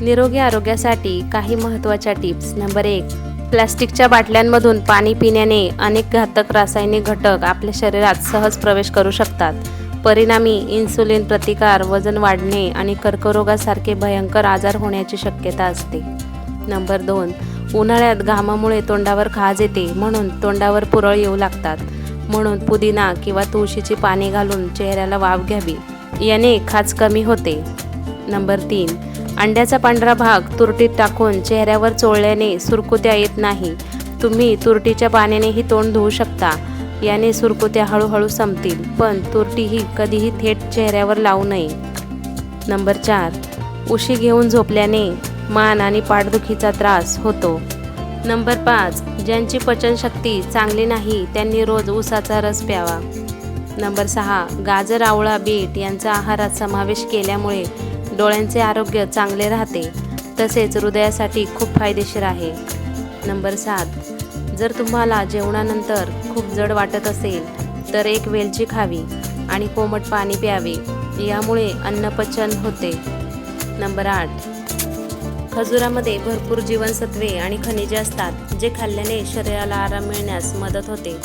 निरोगी आरोग्यासाठी काही महत्त्वाच्या टिप्स. नंबर एक प्लॅस्टिकच्या बाटल्यांमधून पाणी पिण्याने अनेक घातक रासायनिक घटक आपल्या शरीरात सहज प्रवेश करू शकतात. परिणामी इन्सुलिन प्रतिकार वजन वाढणे आणि कर्करोगासारखे भयंकर आजार होण्याची शक्यता असते. नंबर दोन उन्हाळ्यात घामामुळे तोंडावर खाज येते म्हणून तोंडावर पुरळ येऊ लागतात. म्हणून पुदिना किंवा तुळशीची पाने घालून चेहऱ्याला वाफ घ्यावी. याने खाज कमी होते. नंबर तीन अंड्याचा पांढरा भाग तुरटीत टाकून चेहऱ्यावर चोळल्याने सुरकुत्या येत नाही. तुम्ही तुरटीच्या पाण्यानेही तोंड धुवू शकता. याने सुरकुत्या हळूहळू संपतील पण तुरटीही कधीही थेट चेहऱ्यावर लावू नये. नंबर चार. उशी घेऊन झोपल्याने मान आणि पाठदुखीचा त्रास होतो. नंबर पाच. ज्यांची पचनशक्ती चांगली नाही त्यांनी रोज ऊसाचा रस प्यावा. नंबर सहा. गाजर आवळा बीट यांचा आहारात समावेश केल्यामुळे डोळ्यांचे आरोग्य चांगले राहते तसेच हृदयासाठी खूप फायदेशीर आहे. नंबर सात. जर तुम्हाला जेवणानंतर खूप जड वाटत असेल तर एक वेलची खावी आणि कोमट पाणी प्यावे यामुळे अन्नपचन होते. नंबर आठ. खजुरामध्ये भरपूर जीवनसत्वे आणि खनिजे असतात जे खाल्ल्याने शरीराला आराम मिळण्यास मदत होते.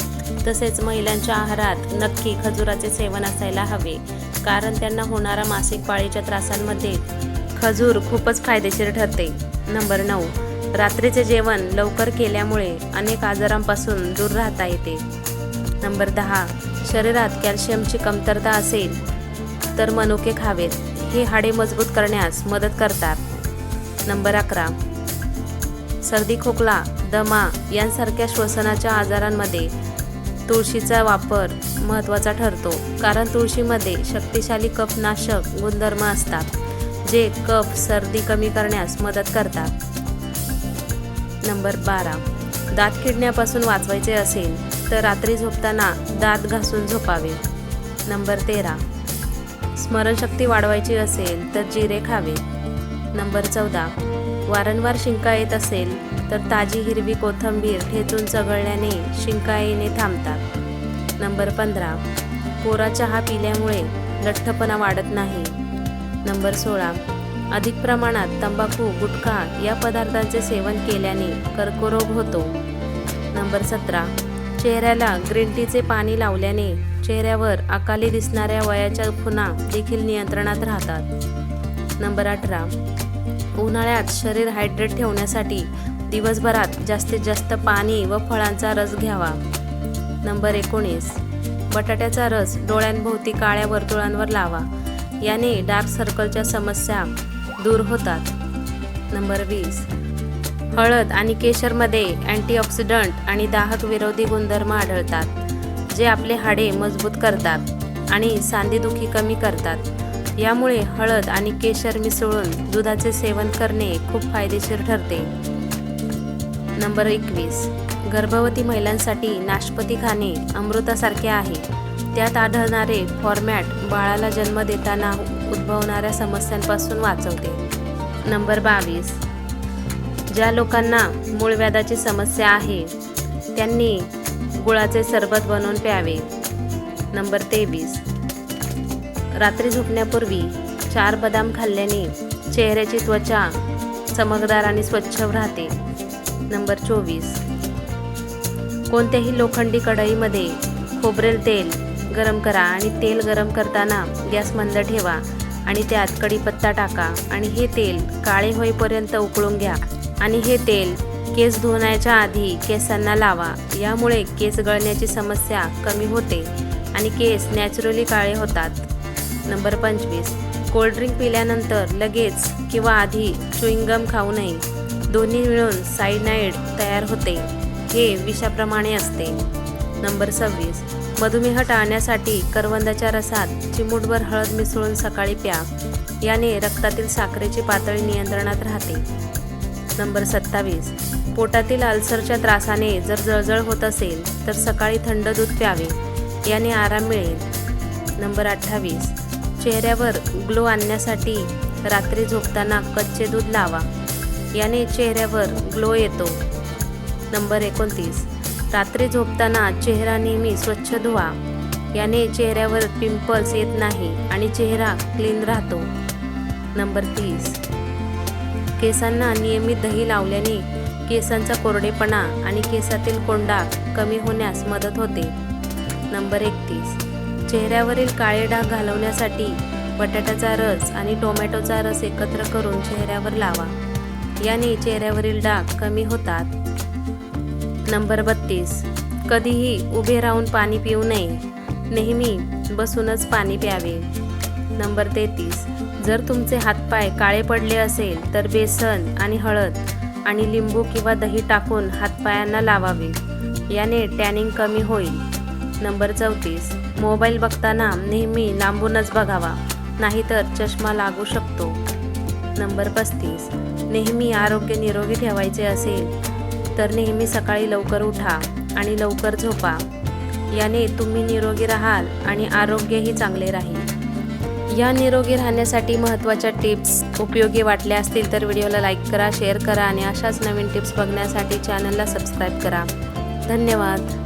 तसेच महिलांच्या आहारात नक्की खजुराचे सेवन असायला हवे. कारण त्यांना होणारा मासिक पाळीच्या त्रासांमध्ये खजूर खूपच फायदेशीर ठरते. नंबर नऊ. रात्रीचे जेवण लवकर केल्यामुळे अनेक आजारांपासून दूर राहता येते. नंबर दहा. शरीरात कॅल्शियमची कमतरता असेल तर मनुके खावेत. हे हाडे मजबूत करण्यास मदत करतात. नंबर अकरा. सर्दी खोकला दमा यांसारख्या श्वसनाच्या आजारांमध्ये तुळशीचा वापर महत्त्वाचा ठरतो कारण तुळशीमध्ये शक्तिशाली कफनाशक गुणधर्म असतात जे कफ सर्दी कमी करण्यास मदत करतात. नंबर बारा. दात किडण्यापासून वाचवायचे असेल तर रात्री झोपताना दात घासून झोपावे. नंबर तेरा. स्मरणशक्ती वाढवायची असेल तर जिरे खावे. नंबर चौदा. वारंवार शिंका येत असेल तर ताजी हिरवी कोथिंबीर ठेचून चघळल्याने शिंका येणे थांबतात. नंबर पंधरा. कोरा चहा पिल्यामुळे लठ्ठपणा वाढत नाही. नंबर सोळा. अधिक प्रमाणात तंबाखू गुटखा या पदार्थांचे सेवन केल्याने कर्करोग होतो. नंबर सतरा. चेहऱ्याला ग्रीन टीचे पाणी लावल्याने चेहऱ्यावर अकाली दिसणाऱ्या वयाच्या खुणा देखील नियंत्रणात राहतात. नंबर अठरा. उन्हाळ्यात शरीर हायड्रेट ठेवण्यासाठी दिवसभरात जास्तीत जास्त पाणी व फळांचा रस घ्यावा. नंबर एकोणीस. बटाट्याचा रस डोळ्यांभोवती काळ्या वर्तुळांवर लावा. याने डार्क सर्कलच्या समस्या दूर होतात. नंबर वीस. हळद आणि केशरमध्ये अँटीऑक्सिडंट आणि दाहक विरोधी गुणधर्म आढळतात जे आपले हाडे मजबूत करतात आणि सांधेदुखी कमी करतात. यामुळे हळद आणि केशर मिसळून दुधाचे सेवन करणे खूप फायदेशीर ठरते. नंबर एकवीस. गर्भवती महिलांसाठी नाशपती खाणे अमृतासारखे आहे. त्यात आढळणारे फॉर्मॅट बाळाला जन्म देताना उद्भवणाऱ्या समस्यांपासून वाचवते. नंबर बावीस. ज्या लोकांना मूळव्याधाची समस्या आहे त्यांनी गुळाचे सरबत बनवून प्यावे. नंबर तेवीस. रात्री झोपण्यापूर्वी चार बदाम खाल्ल्याने चेहऱ्याची त्वचा चमकदार आणि स्वच्छ राहते. नंबर चोवीस. कोणत्याही लोखंडी कढईमध्ये खोबरेल तेल गरम करा आणि तेल गरम करताना गॅस मंद ठेवा आणि त्यात कढीपत्ता टाका आणि हे तेल काळे होईपर्यंत उकळून घ्या. आणि हे तेल केस धुण्याच्या आधी केसांना लावा. यामुळे केस गळण्याची समस्या कमी होते आणि केस नॅचरली काळे होतात. नंबर पंचवीस. कोल्ड्रिंक पिल्यानंतर लगेच किंवा आधी चुईंगम खाऊ नये. दोन्ही मिळून सायनाईड तयार होते. हे विषाप्रमाणे असते. नंबर सव्वीस. मधुमेह टाळण्यासाठी करवंदाच्या रसात चिमूटभर हळद मिसळून सकाळी प्या. याने रक्तातील साखरेची पातळी नियंत्रणात राहते. नंबर सत्तावीस. पोटातील अल्सरच्या त्रासाने जर जळजळ होत असेल तर सकाळी थंड दूध प्यावे. याने आराम मिळेल. नंबर अठ्ठावीस. चेहऱ्यावर ग्लो आणण्यासाठी रात्री झोपताना कच्चे दूध लावा. याने चेहऱ्यावर ग्लो येतो. नंबर एकोणतीस. रात्री झोपताना चेहरा नेहमी स्वच्छ धुवा. याने चेहऱ्यावर पिंपल्स येत नाही आणि चेहरा क्लीन राहतो. नंबर तीस. केसांना नियमित दही लावल्याने केसांचा कोरडेपणा आणि केसातील कोंडा कमी होण्यास मदत होते. नंबर एकतीस. चेहऱ्यावरील काळे डाग घालवण्यासाठी बटाट्याचा रस आणि टोमॅटोचा रस एकत्र करून चेहऱ्यावर लावा. याने चेहऱ्यावरील डाग कमी होतात. नंबर बत्तीस. कधीही उभे राहून पाणी पिऊ नये. नेहमी बसूनच पाणी प्यावे. नंबर तेहतीस. जर तुमचे हातपाय काळे पडले असेल तर बेसन आणि हळद आणि लिंबू किंवा दही टाकून हातपायांना लावावे. याने टॅनिंग कमी होईल. नंबर चौतीस. मोबाईल बघताना नेहमी लांबूनच बघावा. नाहीतर चष्मा लागू शकतो. नंबर पस्तीस. नेहमी आरोग्य निरोगी ठेवायचे असेल तर नेहमी सकाळी लवकर उठा आणि लवकर झोपा. याने तुम्ही निरोगी राहाल आणि आरोग्यही चांगले राहील. या निरोगी राहण्यासाठी महत्त्वाच्या टिप्स उपयोगी वाटल्या असतील तर व्हिडिओला लाईक करा शेअर करा आणि अशाच नवीन टिप्स बघण्यासाठी चॅनलला सबस्क्राईब करा. धन्यवाद.